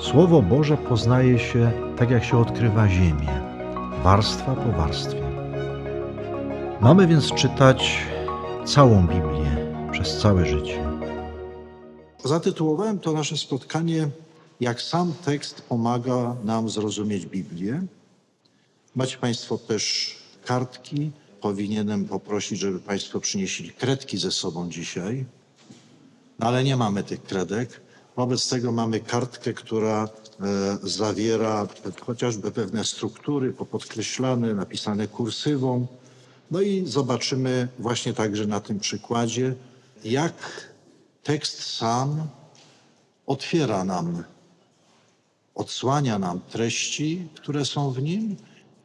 Słowo Boże poznaje się tak, jak się odkrywa ziemię, warstwa po warstwie. Mamy więc czytać całą Biblię przez całe życie. Zatytułowałem to nasze spotkanie Jak sam tekst pomaga nam zrozumieć Biblię. Macie Państwo też kartki. Powinienem poprosić, żeby Państwo przynieśli kredki ze sobą dzisiaj. No ale nie mamy tych kredek. Wobec tego mamy kartkę, która e, zawiera chociażby pewne struktury popodkreślane, napisane kursywą. No i zobaczymy właśnie także na tym przykładzie, jak tekst sam otwiera nam, odsłania nam treści, które są w nim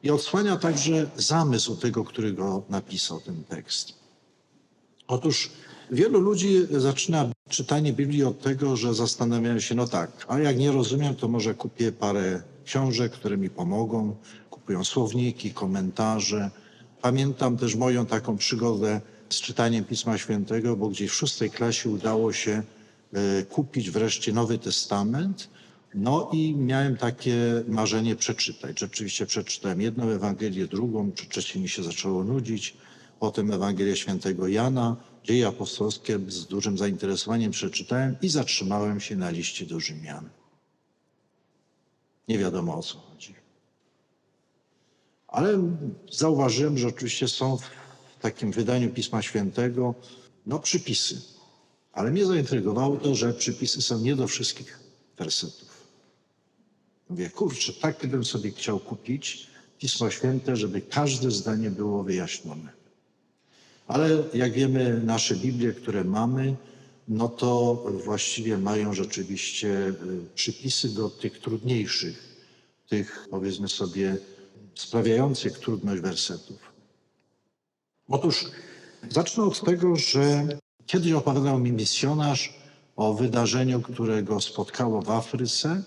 i odsłania także zamysł tego, który go napisał, ten tekst. Otóż wielu ludzi zaczyna czytanie Biblii od tego, że zastanawiają się, no tak, a jak nie rozumiem, to może kupię parę książek, które mi pomogą. Kupują słowniki, komentarze. Pamiętam też moją taką przygodę z czytaniem Pisma Świętego, bo gdzieś w szóstej klasie udało się e, kupić wreszcie Nowy Testament. No i miałem takie marzenie przeczytać. Rzeczywiście przeczytałem jedną Ewangelię, drugą, przy trzeciej mi się zaczęło nudzić. Potem Ewangelię Świętego Jana, dzieje apostolskie z dużym zainteresowaniem przeczytałem i zatrzymałem się na liście do Rzymian. Nie wiadomo o co chodzi. Ale zauważyłem, że oczywiście są w takim wydaniu Pisma Świętego no, przypisy. Ale mnie zaintrygowało to, że przypisy są nie do wszystkich wersetów. Mówię, kurczę, tak bym sobie chciał kupić Pismo Święte, żeby każde zdanie było wyjaśnione. Ale jak wiemy, nasze Biblie, które mamy, no to właściwie mają rzeczywiście y, przypisy do tych trudniejszych, tych powiedzmy sobie sprawiających trudność wersetów. Otóż zacznę od tego, że kiedyś opowiadał mi misjonarz o wydarzeniu, które go spotkało w Afryce,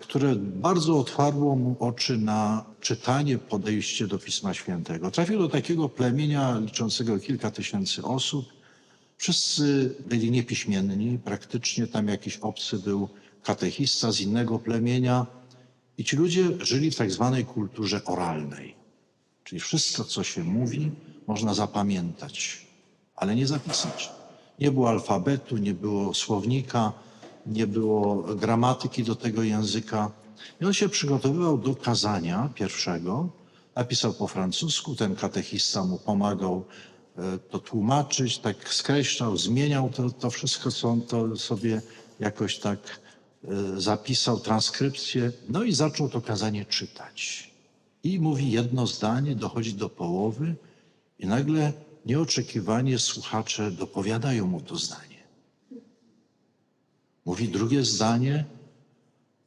które bardzo otwarło mu oczy na czytanie, podejście do Pisma Świętego. Trafił do takiego plemienia liczącego kilka tysięcy osób. Wszyscy byli niepiśmienni, praktycznie tam jakiś obcy był katechista z innego plemienia i ci ludzie żyli w tak zwanej kulturze oralnej. Czyli wszystko, co się mówi, można zapamiętać, ale nie zapisać. Nie było alfabetu, nie było słownika, nie było gramatyki do tego języka. I on się przygotowywał do kazania pierwszego. Napisał po francusku, ten katechista mu pomagał e, to tłumaczyć, tak skreślał, zmieniał to, to wszystko, co on to sobie jakoś tak e, zapisał, transkrypcję. No i zaczął to kazanie czytać. I mówi jedno zdanie, dochodzi do połowy i nagle nieoczekiwanie słuchacze dopowiadają mu to zdanie. Mówi drugie zdanie,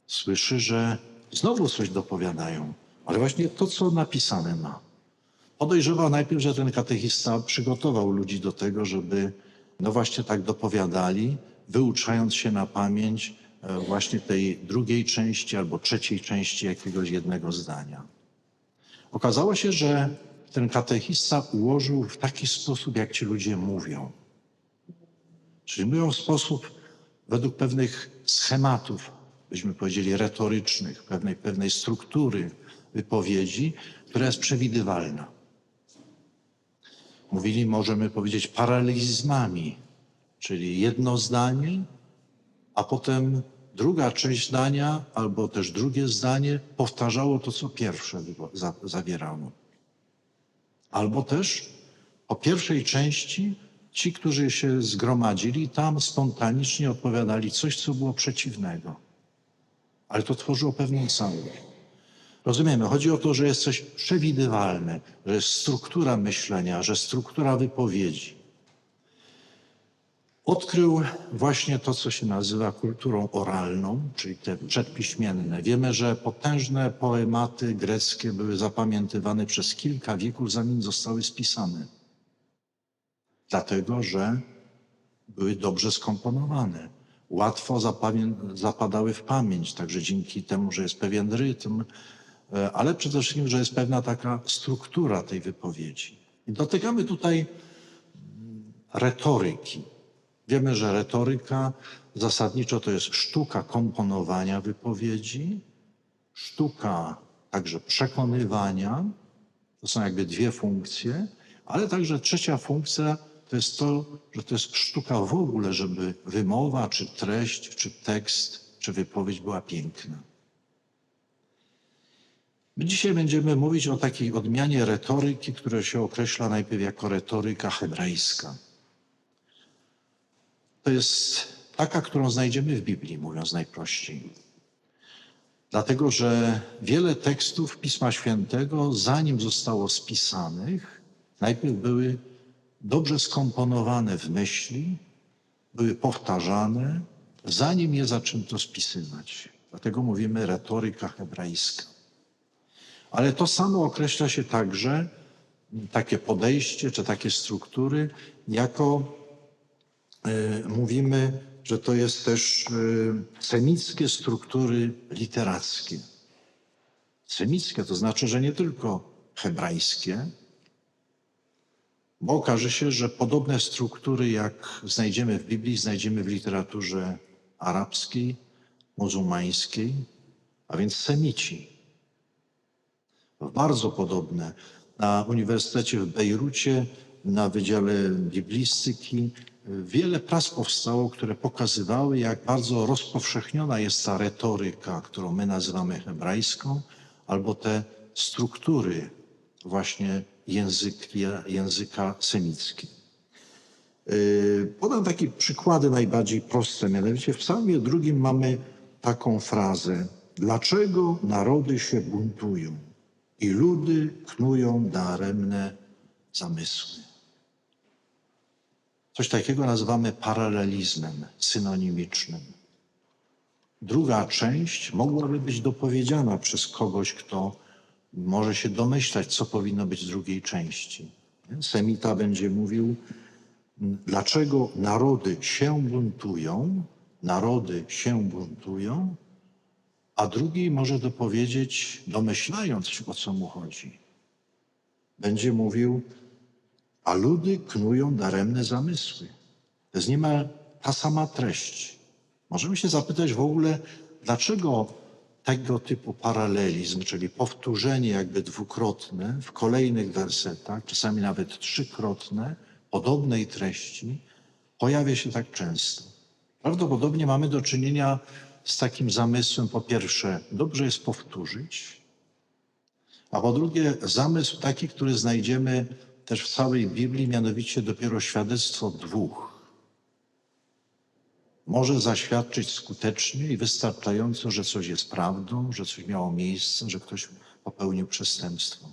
słyszy, że znowu coś dopowiadają, ale właśnie to, co napisane ma. Podejrzewa najpierw, że ten katechista przygotował ludzi do tego, żeby no właśnie tak dopowiadali, wyuczając się na pamięć e, właśnie tej drugiej części albo trzeciej części jakiegoś jednego zdania. Okazało się, że ten katechista ułożył w taki sposób, jak ci ludzie mówią. Czyli mówią w sposób według pewnych schematów, byśmy powiedzieli retorycznych, pewnej, pewnej struktury wypowiedzi, która jest przewidywalna. Mówili, możemy powiedzieć, paralelizmami, czyli jedno zdanie, a potem druga część zdania, albo też drugie zdanie powtarzało to, co pierwsze zawierało. Albo też po pierwszej części ci, którzy się zgromadzili, tam spontanicznie odpowiadali coś, co było przeciwnego. Ale to tworzyło pewną całość. Rozumiemy, chodzi o to, że jest coś przewidywalne, że jest struktura myślenia, że struktura wypowiedzi. Odkrył właśnie to, co się nazywa kulturą oralną, czyli te przedpiśmienne. Wiemy, że potężne poematy greckie były zapamiętywane przez kilka wieków, zanim zostały spisane. Dlatego, że były dobrze skomponowane. Łatwo zapadały w pamięć, także dzięki temu, że jest pewien rytm, e, ale przede wszystkim, że jest pewna taka struktura tej wypowiedzi. I dotykamy tutaj mm, retoryki. Wiemy, że retoryka zasadniczo to jest sztuka komponowania wypowiedzi, sztuka także przekonywania. To są jakby dwie funkcje, ale także trzecia funkcja to jest to, że to jest sztuka w ogóle, żeby wymowa, czy treść, czy tekst, czy wypowiedź była piękna. My dzisiaj będziemy mówić o takiej odmianie retoryki, która się określa najpierw jako retoryka hebrajska. To jest taka, którą znajdziemy w Biblii, mówiąc najprościej. Dlatego, że wiele tekstów Pisma Świętego, zanim zostało spisanych, najpierw były dobrze skomponowane w myśli, były powtarzane, zanim je zaczęto spisywać. Dlatego mówimy retoryka hebrajska. Ale to samo określa się także takie podejście czy takie struktury, jako e, mówimy, że to jest też e, semickie struktury literackie. Semickie to znaczy, że nie tylko hebrajskie, bo okaże się, że podobne struktury, jak znajdziemy w Biblii, znajdziemy w literaturze arabskiej, muzułmańskiej, a więc semici. Bardzo podobne. Na Uniwersytecie w Bejrucie, na Wydziale Biblistyki, wiele prac powstało, które pokazywały, jak bardzo rozpowszechniona jest ta retoryka, którą my nazywamy hebrajską, albo te struktury właśnie języka, języka semickiego. Yy, Podam takie przykłady najbardziej proste. Mianowicie w psalmie drugim mamy taką frazę. Dlaczego narody się buntują i ludy knują daremne zamysły? Coś takiego nazywamy paralelizmem synonimicznym. Druga część mogłaby być dopowiedziana przez kogoś, kto może się domyślać, co powinno być drugiej części. Semita będzie mówił, dlaczego narody się buntują, narody się buntują, a drugi może dopowiedzieć, domyślając się, o co mu chodzi. Będzie mówił, a ludy knują daremne zamysły. To jest niemal ta sama treść. Możemy się zapytać w ogóle, dlaczego tego typu paralelizm, czyli powtórzenie jakby dwukrotne w kolejnych wersetach, czasami nawet trzykrotne, podobnej treści, pojawia się tak często. Prawdopodobnie mamy do czynienia z takim zamysłem, po pierwsze, dobrze jest powtórzyć, a po drugie, zamysł taki, który znajdziemy też w całej Biblii, mianowicie dopiero świadectwo dwóch może zaświadczyć skutecznie i wystarczająco, że coś jest prawdą, że coś miało miejsce, że ktoś popełnił przestępstwo.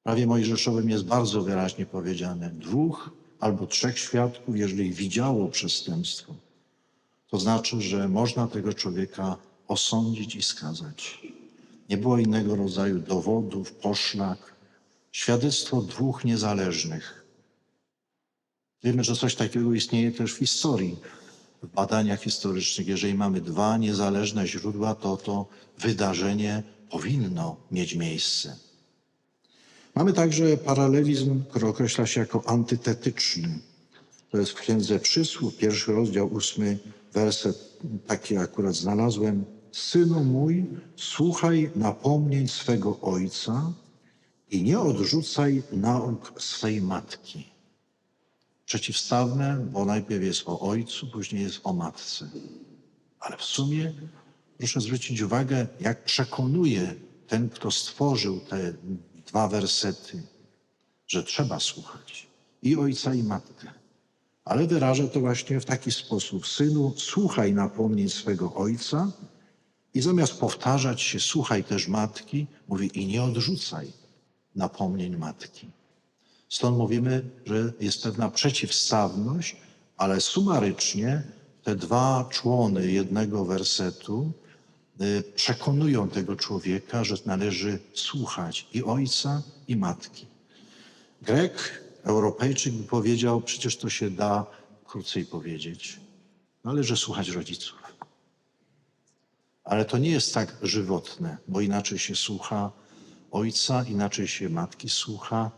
W prawie mojżeszowym jest bardzo wyraźnie powiedziane dwóch albo trzech świadków, jeżeli widziało przestępstwo, to znaczy, że można tego człowieka osądzić i skazać. Nie było innego rodzaju dowodów, poszlak. Świadectwo dwóch niezależnych. Wiemy, że coś takiego istnieje też w historii w badaniach historycznych, jeżeli mamy dwa niezależne źródła, to to wydarzenie powinno mieć miejsce. Mamy także paralelizm, który określa się jako antytetyczny. To jest w Księdze Przysłów, pierwszy rozdział, ósmy werset, taki akurat znalazłem. Synu mój, słuchaj napomnień swego ojca i nie odrzucaj nauk swej matki przeciwstawne, bo najpierw jest o ojcu, później jest o matce. Ale w sumie proszę zwrócić uwagę, jak przekonuje ten, kto stworzył te dwa wersety, że trzeba słuchać i ojca, i matkę. Ale wyraża to właśnie w taki sposób: Synu, słuchaj napomnień swego ojca, i zamiast powtarzać się, słuchaj też matki, mówi i nie odrzucaj napomnień matki. Stąd mówimy, że jest pewna przeciwstawność, ale sumarycznie te dwa człony jednego wersetu y, przekonują tego człowieka, że należy słuchać i ojca, i matki. Grek, Europejczyk by powiedział, przecież to się da krócej powiedzieć. Należy słuchać rodziców. Ale to nie jest tak żywotne, bo inaczej się słucha ojca, inaczej się matki słucha,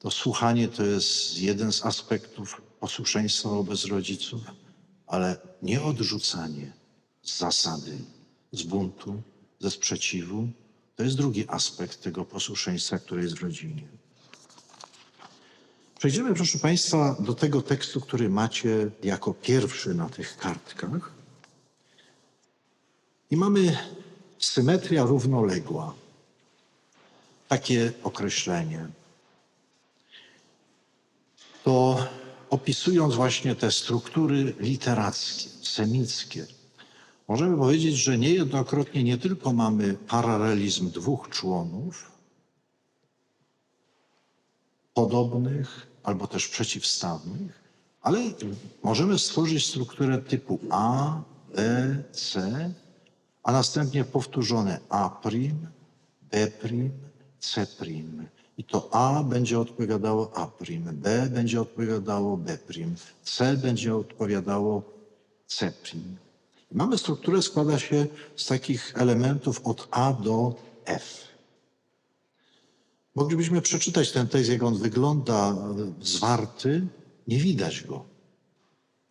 to słuchanie to jest jeden z aspektów posłuszeństwa wobec rodziców, ale nie odrzucanie z zasady, z buntu, ze sprzeciwu. To jest drugi aspekt tego posłuszeństwa, które jest w rodzinie. Przejdziemy, proszę Państwa, do tego tekstu, który macie jako pierwszy na tych kartkach. I mamy symetria równoległa. Takie określenie. To opisując właśnie te struktury literackie, semickie, możemy powiedzieć, że niejednokrotnie nie tylko mamy paralelizm dwóch członów, podobnych albo też przeciwstawnych, ale możemy stworzyć strukturę typu A, B, C, a następnie powtórzone A', B', C'. I to A będzie odpowiadało A', B będzie odpowiadało B', C będzie odpowiadało C'. Mamy strukturę, składa się z takich elementów od A do F. Moglibyśmy przeczytać ten tekst, jak on wygląda zwarty, nie widać go.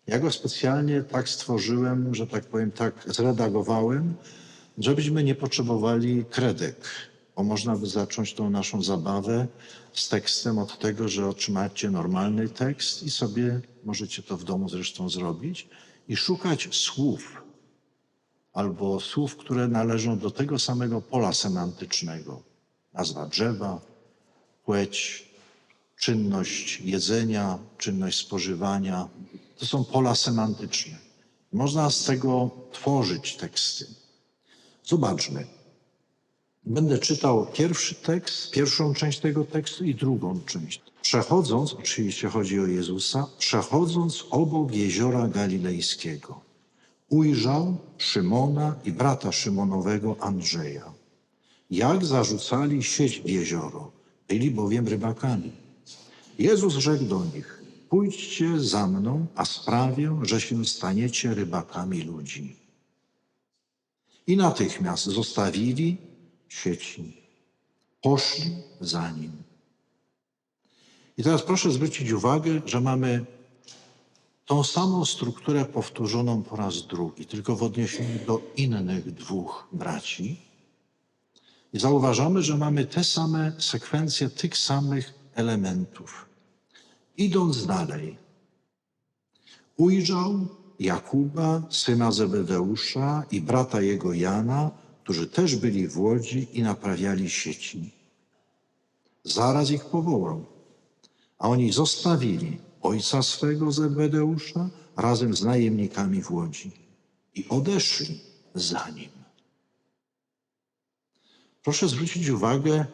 Ja go specjalnie tak stworzyłem, że tak powiem, tak zredagowałem, żebyśmy nie potrzebowali kredek, bo można by zacząć tą naszą zabawę z tekstem od tego, że otrzymacie normalny tekst i sobie możecie to w domu zresztą zrobić i szukać słów albo słów, które należą do tego samego pola semantycznego. Nazwa drzewa, płeć, czynność jedzenia, czynność spożywania. To są pola semantyczne. Można z tego tworzyć teksty. Zobaczmy. Będę czytał pierwszy tekst, pierwszą część tego tekstu i drugą część. Przechodząc, oczywiście chodzi o Jezusa, przechodząc obok jeziora Galilejskiego, ujrzał Szymona i brata Szymonowego Andrzeja, jak zarzucali sieć w jezioro, byli bowiem rybakami. Jezus rzekł do nich: Pójdźcie za mną, a sprawię, że się staniecie rybakami ludzi. I natychmiast zostawili sieci, poszli za nim. I teraz proszę zwrócić uwagę, że mamy tą samą strukturę powtórzoną po raz drugi, tylko w odniesieniu do innych dwóch braci. I zauważamy, że mamy te same sekwencje tych samych elementów. Idąc dalej, ujrzał Jakuba, syna Zebedeusza i brata jego Jana, którzy też byli w łodzi i naprawiali sieci. Zaraz ich powołał, a oni zostawili ojca swego Zebedeusza razem z najemnikami w łodzi i odeszli za nim. Proszę zwrócić uwagę,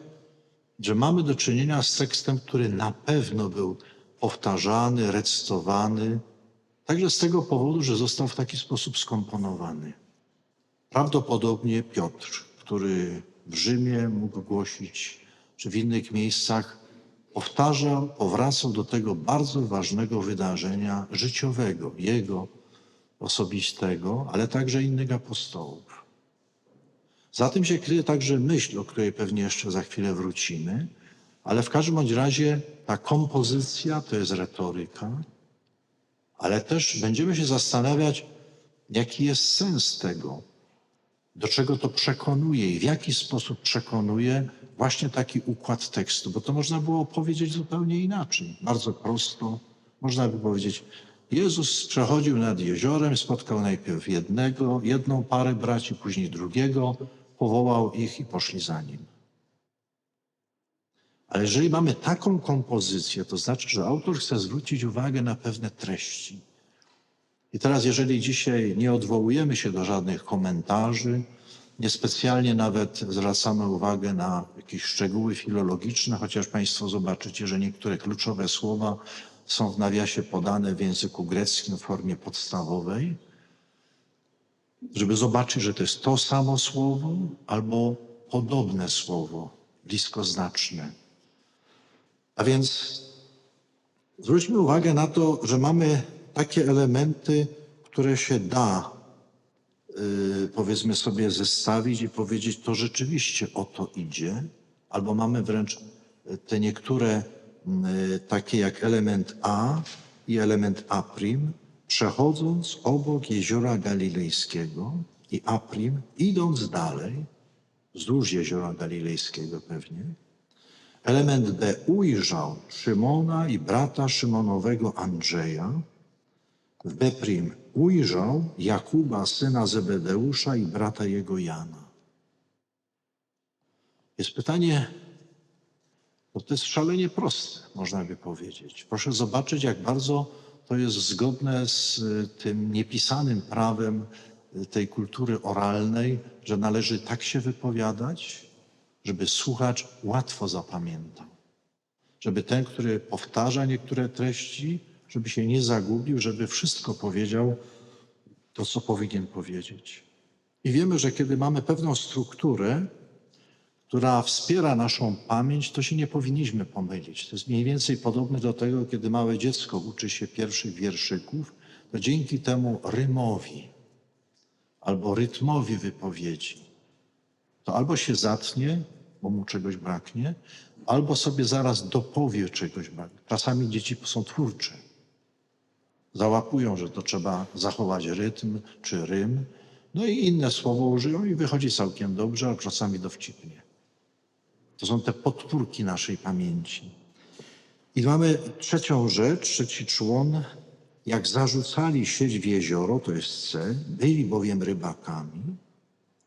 że mamy do czynienia z tekstem, który na pewno był powtarzany, recytowany, także z tego powodu, że został w taki sposób skomponowany. Prawdopodobnie Piotr, który w Rzymie mógł głosić, czy w innych miejscach, powtarzał, powracał do tego bardzo ważnego wydarzenia życiowego, jego osobistego, ale także innych apostołów. Za tym się kryje także myśl, o której pewnie jeszcze za chwilę wrócimy, ale w każdym bądź razie ta kompozycja to jest retoryka, ale też będziemy się zastanawiać, jaki jest sens tego, do czego to przekonuje i w jaki sposób przekonuje właśnie taki układ tekstu, bo to można było powiedzieć zupełnie inaczej, bardzo prosto. Można by powiedzieć, Jezus przechodził nad jeziorem, spotkał najpierw jednego, jedną parę braci, później drugiego, powołał ich i poszli za nim. Ale jeżeli mamy taką kompozycję, to znaczy, że autor chce zwrócić uwagę na pewne treści. I teraz, jeżeli dzisiaj nie odwołujemy się do żadnych komentarzy, niespecjalnie nawet zwracamy uwagę na jakieś szczegóły filologiczne, chociaż Państwo zobaczycie, że niektóre kluczowe słowa są w nawiasie podane w języku greckim w formie podstawowej, żeby zobaczyć, że to jest to samo słowo albo podobne słowo, bliskoznaczne. A więc zwróćmy uwagę na to, że mamy takie elementy, które się da, yy, powiedzmy sobie, zestawić i powiedzieć, to rzeczywiście o to idzie, albo mamy wręcz te niektóre yy, takie jak element A, i element aprim, przechodząc obok jeziora Galilejskiego i aprim, idąc dalej, wzdłuż jeziora Galilejskiego pewnie, element D ujrzał Szymona i brata Szymonowego Andrzeja, Beprim ujrzał Jakuba, syna Zebedeusza i brata jego Jana. Jest pytanie, bo to jest szalenie proste, można by powiedzieć. Proszę zobaczyć, jak bardzo to jest zgodne z y, tym niepisanym prawem y, tej kultury oralnej, że należy tak się wypowiadać, żeby słuchacz łatwo zapamiętał. Żeby ten, który powtarza niektóre treści, żeby się nie zagubił, żeby wszystko powiedział to, co powinien powiedzieć. I wiemy, że kiedy mamy pewną strukturę, która wspiera naszą pamięć, to się nie powinniśmy pomylić. To jest mniej więcej podobne do tego, kiedy małe dziecko uczy się pierwszych wierszyków, to dzięki temu rymowi albo rytmowi wypowiedzi, to albo się zatnie, bo mu czegoś braknie, albo sobie zaraz dopowie czegoś braknie. Czasami dzieci są twórcze. Załapują, że to trzeba zachować rytm czy rym, no i inne słowo użyją i wychodzi całkiem dobrze, a czasami dowcipnie. To są te podpórki naszej pamięci. I mamy trzecią rzecz, trzeci człon. Jak zarzucali sieć w jezioro, to jest C, byli bowiem rybakami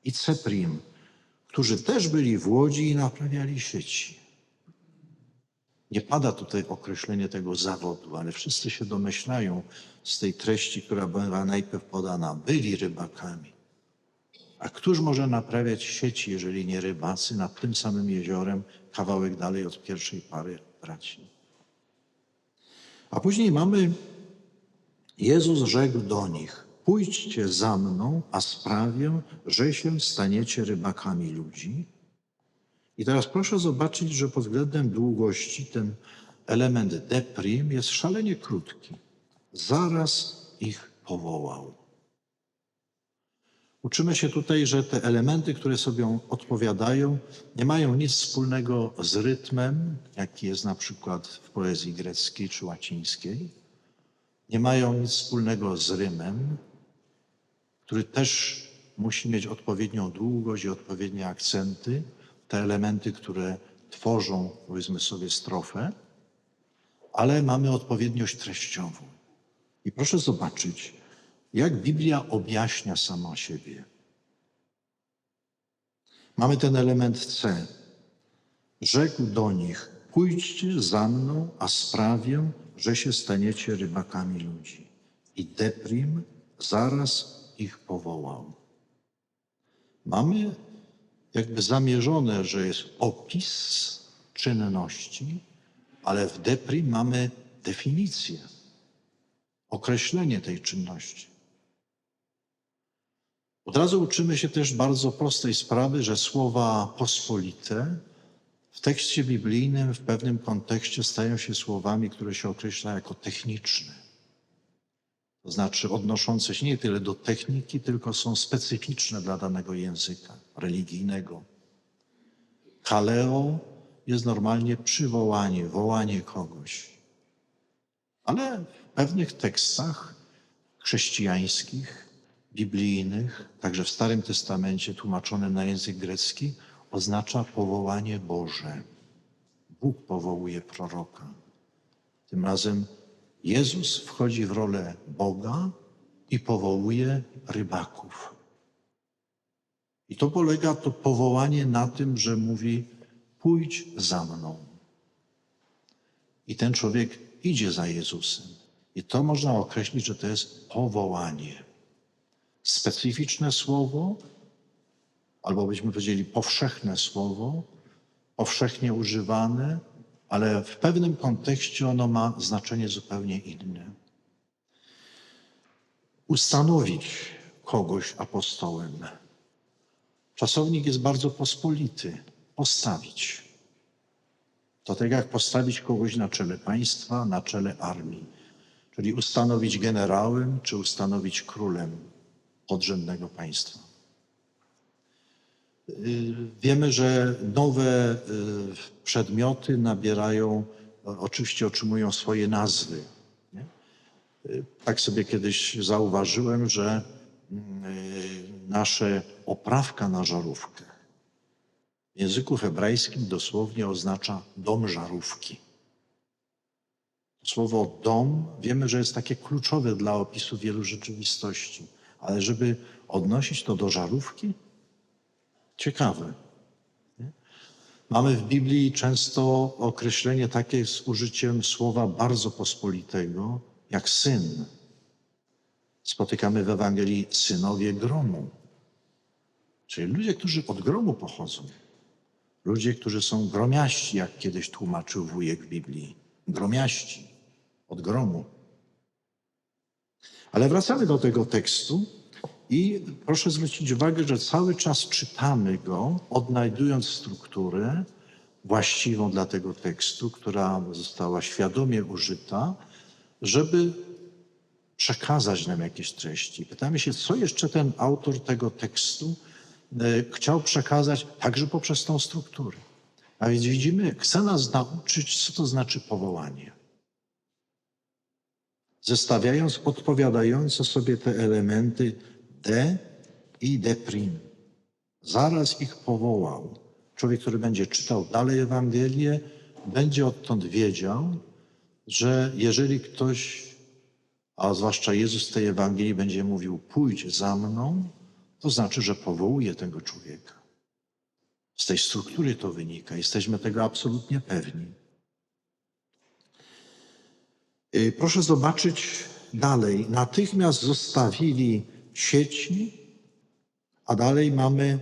i C prim, którzy też byli w łodzi i naprawiali sieci. Nie pada tutaj określenie tego zawodu, ale wszyscy się domyślają z tej treści, która była najpierw podana. Byli rybakami. A któż może naprawiać sieci, jeżeli nie rybacy, nad tym samym jeziorem, kawałek dalej od pierwszej pary braci? A później mamy, Jezus rzekł do nich, pójdźcie za mną, a sprawię, że się staniecie rybakami ludzi. I teraz proszę zobaczyć, że pod względem długości ten element deprim jest szalenie krótki. Zaraz ich powołał. Uczymy się tutaj, że te elementy, które sobie odpowiadają, nie mają nic wspólnego z rytmem, jaki jest na przykład w poezji greckiej czy łacińskiej. Nie mają nic wspólnego z rymem, który też musi mieć odpowiednią długość i odpowiednie akcenty, te elementy, które tworzą, powiedzmy sobie, strofę, ale mamy odpowiedniość treściową. I proszę zobaczyć, jak Biblia objaśnia sama siebie. Mamy ten element C. Rzekł do nich: Pójdźcie za mną, a sprawię, że się staniecie rybakami ludzi. I Deprim zaraz ich powołał. Mamy jakby zamierzone, że jest opis czynności, ale w Deprim mamy definicję, określenie tej czynności. Od razu uczymy się też bardzo prostej sprawy, że słowa pospolite w tekście biblijnym w pewnym kontekście stają się słowami, które się określa jako techniczne. To znaczy odnoszące się nie tyle do techniki, tylko są specyficzne dla danego języka religijnego. Kaleo jest normalnie przywołanie, wołanie kogoś. Ale w pewnych tekstach chrześcijańskich, biblijnych, także w Starym Testamencie tłumaczonym na język grecki, oznacza powołanie Boże. Bóg powołuje proroka. Tym razem Jezus wchodzi w rolę Boga i powołuje rybaków. I to polega to powołanie na tym, że mówi: pójdź za mną. I ten człowiek idzie za Jezusem. I to można określić, że to jest powołanie. Specyficzne słowo, albo byśmy powiedzieli powszechne słowo, powszechnie używane, ale w pewnym kontekście ono ma znaczenie zupełnie inne. Ustanowić kogoś apostołem. Czasownik jest bardzo pospolity. Postawić. To tak jak postawić kogoś na czele państwa, na czele armii. Czyli ustanowić generałem, czy ustanowić królem podrzędnego państwa. Y, Wiemy, że nowe y, przedmioty nabierają, oczywiście otrzymują swoje nazwy. Nie? Y, Tak sobie kiedyś zauważyłem, że mm, nasze oprawka na żarówkę w języku hebrajskim dosłownie oznacza dom żarówki. Słowo dom wiemy, że jest takie kluczowe dla opisu wielu rzeczywistości, ale żeby odnosić to do żarówki, ciekawe. Mamy w Biblii często określenie takie z użyciem słowa bardzo pospolitego, jak syn. Spotykamy w Ewangelii synowie gromu, czyli ludzie, którzy od gromu pochodzą. Ludzie, którzy są gromiaści, jak kiedyś tłumaczył wujek Biblii. Gromiaści od gromu. Ale wracamy do tego tekstu i proszę zwrócić uwagę, że cały czas czytamy go, odnajdując strukturę właściwą dla tego tekstu, która została świadomie użyta, żeby przekazać nam jakieś treści. Pytamy się, co jeszcze ten autor tego tekstu e, chciał przekazać także poprzez tą strukturę. A więc widzimy, chce nas nauczyć, co to znaczy powołanie. Zestawiając odpowiadające sobie te elementy de i prim. Zaraz ich powołał. Człowiek, który będzie czytał dalej Ewangelię, będzie odtąd wiedział, że jeżeli ktoś, a zwłaszcza Jezus w tej Ewangelii będzie mówił, pójdź za mną, to znaczy, że powołuje tego człowieka. Z tej struktury to wynika. Jesteśmy tego absolutnie pewni. Y, Proszę zobaczyć dalej. Natychmiast zostawili sieci, a dalej mamy,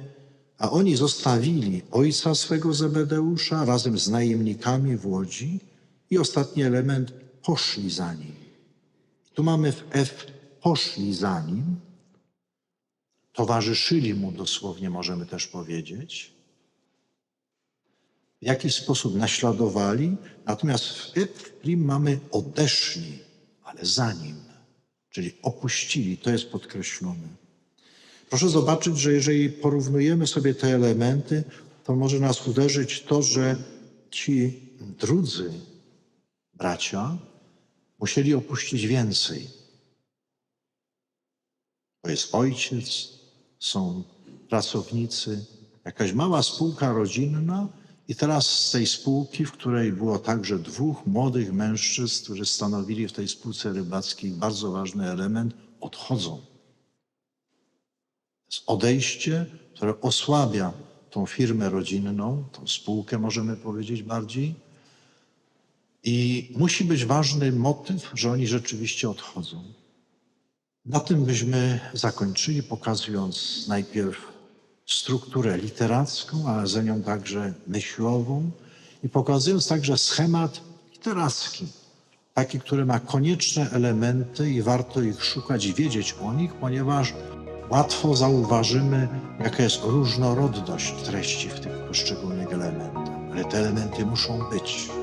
a oni zostawili ojca swego Zebedeusza razem z najemnikami w łodzi i ostatni element, poszli za nim. Tu mamy w F, poszli za nim, towarzyszyli mu dosłownie, możemy też powiedzieć. W jakiś sposób naśladowali, natomiast w F mamy odeszli, ale za nim, czyli opuścili, to jest podkreślone. Proszę zobaczyć, że jeżeli porównujemy sobie te elementy, to może nas uderzyć to, że ci drudzy bracia musieli opuścić więcej. To jest ojciec, są pracownicy, jakaś mała spółka rodzinna, i teraz z tej spółki, w której było także dwóch młodych mężczyzn, którzy stanowili w tej spółce rybackiej bardzo ważny element, odchodzą. Jest odejście, które osłabia tą firmę rodzinną, tą spółkę, możemy powiedzieć bardziej. I musi być ważny motyw, że oni rzeczywiście odchodzą. Na tym byśmy zakończyli, pokazując najpierw strukturę literacką, ale za nią także myślową i pokazując także schemat literacki, taki, który ma konieczne elementy i warto ich szukać i wiedzieć o nich, ponieważ łatwo zauważymy, jaka jest różnorodność treści w tych poszczególnych elementach. Ale te elementy muszą być.